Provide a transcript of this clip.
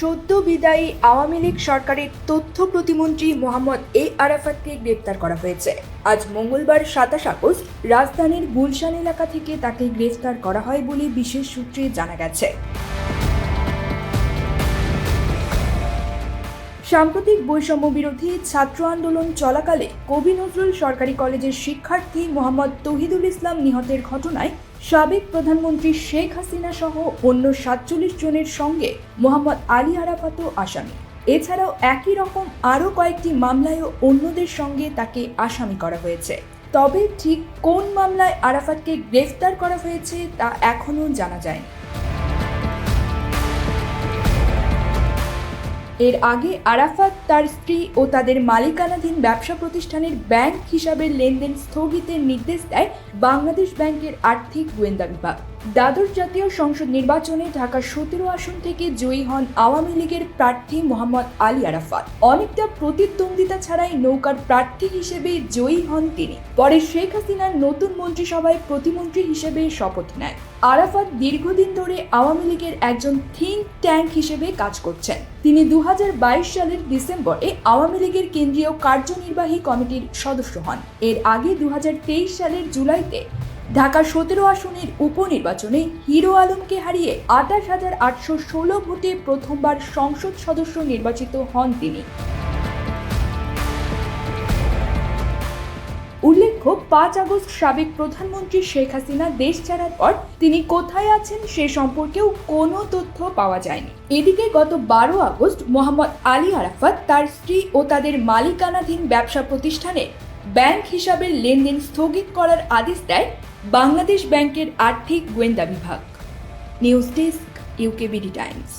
সদ্য বিদায়ী আওয়ামী লীগ সরকারের তথ্য প্রতিমন্ত্রী মোহাম্মদ এ আরাফাতকে গ্রেপ্তার করা হয়েছে। আজ মঙ্গলবার সাতাশ আগস্ট রাজধানীর গুলশান এলাকা থেকে তাকে গ্রেফতার করা হয় বলে বিশেষ সূত্রে জানা গেছে। সাম্প্রতিক বৈষম্য বিরোধী ছাত্র আন্দোলন চলাকালে কবি নজরুল সরকারি কলেজের শিক্ষার্থী মোহাম্মদ তহিদুল ইসলাম নিহতের ঘটনায় সাবেক প্রধানমন্ত্রী শেখ হাসিনা সহ অন্য সাতচল্লিশ জনের সঙ্গে মোহাম্মদ আলী আরাফাতও আসামি। এছাড়াও একই রকম আরও কয়েকটি মামলায়ও অন্যদের সঙ্গে তাকে আসামি করা হয়েছে। তবে ঠিক কোন মামলায় আরাফাতকে গ্রেফতার করা হয়েছে তা এখনও জানা যায়নি। এর আগে আরাফাত তার স্ত্রী ও তাদের মালিকানাধীন ব্যবসা প্রতিষ্ঠানের ব্যাংক হিসাবের লেনদেন স্থগিতের নির্দেশ দেয় বাংলাদেশ ব্যাংকের আর্থিক গোয়েন্দা বিভাগ। দ্বাদশ জাতীয় সংসদ নির্বাচনে ঢাকা সতেরো আসন থেকে জয়ী হন আওয়ামী লীগের প্রার্থী মোহাম্মদ আলী আরাফাত। অনেকটা প্রতিদ্বন্দ্বিতা ছাড়াই নৌকার প্রার্থী হিসেবে জয়ী হন তিনি। পরে শেখ হাসিনার নতুন মন্ত্রিসভায় প্রতিমন্ত্রী হিসেবে শপথ নেয়। আরাফাত দীর্ঘদিন ধরে আওয়ামী লীগের একজন থিঙ্ক ট্যাঙ্ক হিসেবে কাজ করছেন। তিনি দু হাজার বাইশ সালের ডিসেম্বরে আওয়ামী লীগের কেন্দ্রীয় কার্যনির্বাহী কমিটির সদস্য হন। এর আগে দু হাজার তেইশ সালের জুলাইতে ঢাকা সতেরো আসনের উপনির্বাচনে হিরো আলমকে হারিয়ে আঠাশ হাজার আটশো ষোলো ভোটে প্রথমবার সংসদ সদস্য নির্বাচিত হন তিনি। উল্লেখ্য, পাঁচ আগস্ট সাবেক প্রধানমন্ত্রী শেখ হাসিনা দেশ ছাড়ার পর তিনি কোথায় আছেন সে সম্পর্কেও কোনো তথ্য পাওয়া যায়নি। এদিকে গত বারো আগস্ট মোহাম্মদ আলী আরাফাত তার স্ত্রী ও তাদের মালিকানাধীন ব্যবসা প্রতিষ্ঠানে ব্যাংক হিসাবে লেনদেন স্থগিত করার আদেশ দেয় বাংলাদেশ ব্যাংকের আর্থিক গোয়েন্দা বিভাগ। News desk, UKBD Times.